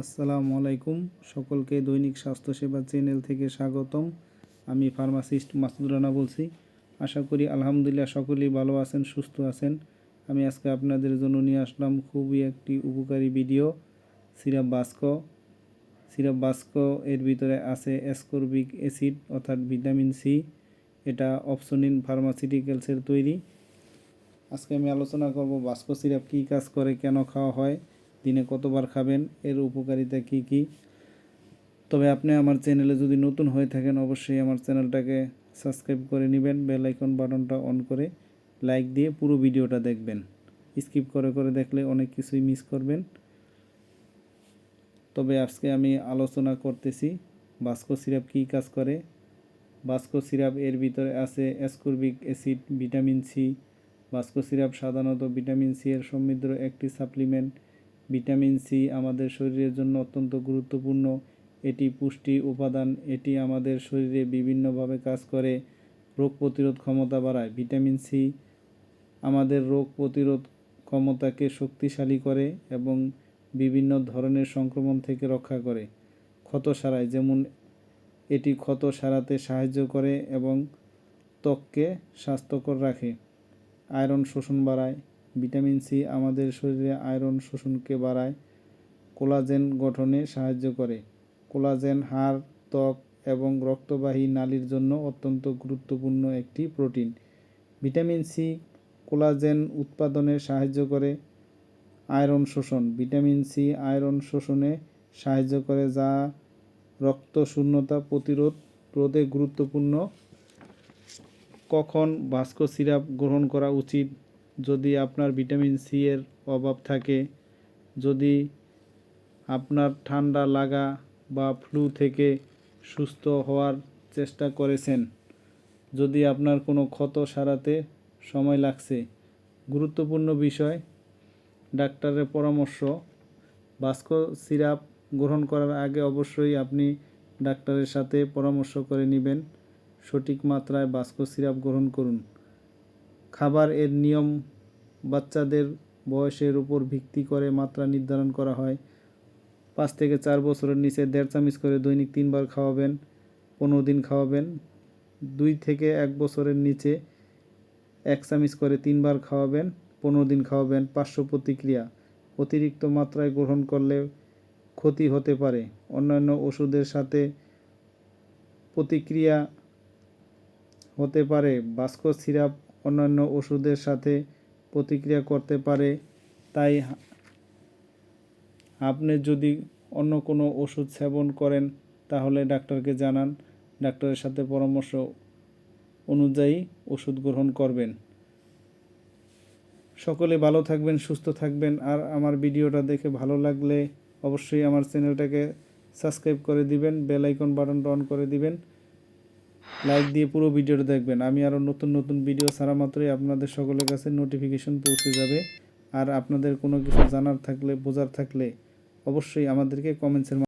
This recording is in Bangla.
আসসালামু আলাইকুম। সকলকে দৈনিক স্বাস্থ্যসেবা চ্যানেল থেকে স্বাগতম। আমি ফার্মাসিস্ট মাসুদ রানা বলছি। আশা করি আলহামদুলিল্লাহ সকলেই ভালো আছেন, সুস্থ আছেন। আমি আজকে আপনাদের জন্য নিয়ে আসলাম খুবই একটি উপকারী video, syrup Basko. Syrup Basko এর ভিতরে আছে অ্যাসকর্বিক অ্যাসিড অর্থাৎ ভিটামিন সি। এটা অপশনিন ফার্মাসিউটিক্যালসের তৈরি। আজকে আমি আলোচনা করব বাস্কো সিরাপ কী কাজ করে, কেন খাওয়া হয় দিনে কতবার খাবেন? এর উপকারিতা কী কী? তবে আপনি আমার চ্যানেলে যদি নতুন হয়ে থাকেন, অবশ্যই আমার চ্যানেলটাকে সাবস্ক্রাইব করে নেবেন, বেল আইকন বাটনটা অন করে লাইক দিয়ে পুরো ভিডিওটা দেখবেন। স্কিপ করে করে দেখলে অনেক কিছুই মিস করবেন। তবে আজকে আমি আলোচনা করতেছি বাস্কো সিরাপ কী কাজ করে? বাস্কো সিরাপ এর ভিতরে আছে ascorbic acid, vitamin C. Basko syrup সাধারণত ভিটামিন সি এর সমৃদ্ধ একটি সাপ্লিমেন্ট। ভিটামিন সি আমাদের শরীরের জন্য অত্যন্ত গুরুত্বপূর্ণ। এটি পুষ্টি উপাদান, এটি আমাদের শরীরে বিভিন্নভাবে কাজ করে, রোগ প্রতিরোধ ক্ষমতা বাড়ায়। ভিটামিন সি আমাদের রোগ প্রতিরোধ ক্ষমতাকে শক্তিশালী করে এবং বিভিন্ন ধরনের সংক্রমণ থেকে রক্ষা করে। ক্ষত সারায়, যেমন এটি ক্ষত সারাতে সাহায্য করে এবং ত্বককে স্বাস্থ্যকর রাখে। আয়রন শোষণ বাড়ায় ভিটামিন সি আমাদের শরীরে আয়রন শোষণকে বাড়ায়। কোলাজেন গঠনে সাহায্য করে। কোলাজেন, হাড়, ত্বক এবং রক্তবাহী নালীর জন্য অত্যন্ত গুরুত্বপূর্ণ একটি প্রোটিন। ভিটামিন সি কোলাজেন উৎপাদনে সাহায্য করে আয়রন শোষণ। ভিটামিন সি আয়রন শোষণে সাহায্য করে যা রক্ত শূন্যতা প্রতিরোধ রোধে গুরুত্বপূর্ণ। কখন ভাস্কো সিরাপ গ্রহণ করা উচিত? যদি আপনার ভিটামিন সি এর অভাব থাকে, যদি আপনার ঠান্ডা লাগা বা ফ্লু থেকে সুস্থ হওয়ার চেষ্টা করেছেন, যদি আপনার কোনো ক্ষত সারাতে সময় লাগছে, গুরুত্বপূর্ণ বিষয়, ডাক্তারের পরামর্শ বাস্কো সিরাপ গ্রহণ করার আগে অবশ্যই আপনি ডাক্তারের সাথে পরামর্শ করে নেবেন। সঠিক মাত্রায় বাস্কো সিরাপ গ্রহণ করুন। খাবার এর নিয়ম বাচ্চাদের বয়সের উপর ভিত্তি করে মাত্রা নির্ধারণ করা হয়। পাঁচ থেকে চার বছরের নিচে দেড় চামচ করে দৈনিক তিনবার খাওয়াবেন, পনেরো দিন খাওয়াবেন। দুই থেকে এক বছরের নিচে এক চামচ করে তিনবার খাওয়াবেন, পনেরো দিন খাওয়াবেন পার্শ্ব প্রতিক্রিয়া। অতিরিক্ত মাত্রায় গ্রহণ করলে ক্ষতি হতে পারে। অন্যান্য ওষুধের সাথে প্রতিক্রিয়া হতে পারে। বাস্কো সিরাপ অন্যান্য ওষুধের সাথে প্রতিক্রিয়া করতে পারে, তাই আপনি যদি অন্য কোনো ওষুধ সেবন করেন, তাহলে ডাক্তারকে জানান। ডাক্তারের সাথে পরামর্শ অনুযায়ী ওষুধ গ্রহণ করবেন। সকলে ভালো থাকবেন, সুস্থ থাকবেন। আর আমার ভিডিওটা দেখে ভালো লাগলে অবশ্যই আমার চ্যানেলটাকে সাবস্ক্রাইব করে দিবেন, বেল আইকন বাটনটা অন করে দিবেন। লাইক দিয়ে পুরো ভিডিওটা দেখবেন। আমি আরও নতুন নতুন ভিডিও ছাড়া মাত্রই আপনাদের সকলের কাছে নোটিফিকেশন পৌঁছে যাবে। আর আপনাদের কোনো কিছু জানার থাকলে, বোঝার থাকলে অবশ্যই আমাদেরকে কমেন্টসের